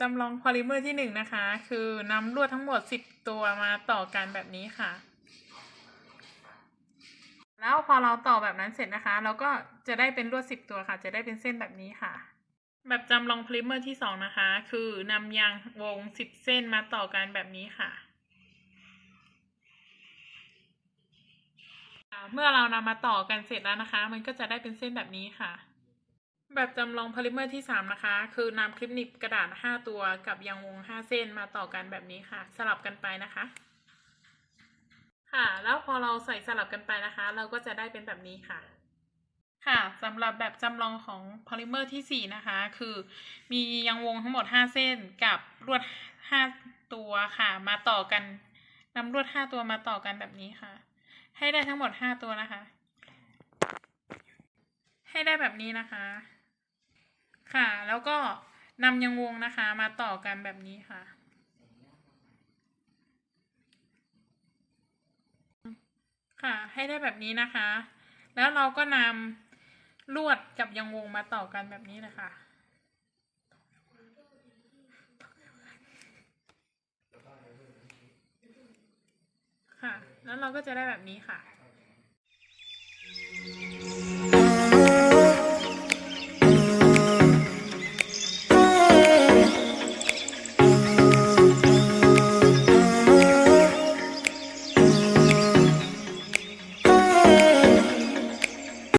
จำลองพอลิเมอร์ที่หนึ่งนะคะ คือนำลวดทั้งหมดสิบตัวมาต่อกันแบบนี้ค่ะ แล้วพอเราต่อแบบนั้นเสร็จนะคะ เราก็จะได้เป็นลวดสิบตัวค่ะ จะได้เป็นเส้นแบบนี้ค่ะ แบบจำลองพอลิเมอร์ที่สองนะคะ คือนำยางวงสิบเส้นมาต่อกันแบบนี้ค่ะเมื่อเรานำมาต่อกันเสร็จแล้วนะคะ มันก็จะได้เป็นเส้นแบบนี้ค่ะ แบบจำลองพอลิเมอร์ที่สามนะคะ คือนำคลิปหนีบกระดาษห้าตัวกับยางวงห้าเส้นมาต่อกันแบบนี้ค่ะ สลับกันไปนะคะ ค่ะ แล้วพอเราใส่สลับกันไปนะคะ เราก็จะได้เป็นแบบนี้ค่ะ ค่ะสำหรับแบบจำลองของพอลิเมอร์ที่สี่นะคะ คือมียางวงทั้งหมดห้าเส้นกับลวดห้าตัวค่ะ มาต่อกันนำลวดห้าตัวมาต่อกันแบบนี้ค่ะ ให้ได้ทั้งหมดห้าตัวนะคะ ให้ได้แบบนี้นะคะ ค่ะ แล้วก็นำยางวงนะคะ มาต่อกันแบบนี้ค่ะ ค่ะ ให้ได้แบบนี้นะคะ แล้วเราก็นำลวดกับยางวงมาต่อกันแบบนี้เลยค่ะค่ะ แล้วเราก็จะได้แบบนี้ค่ะ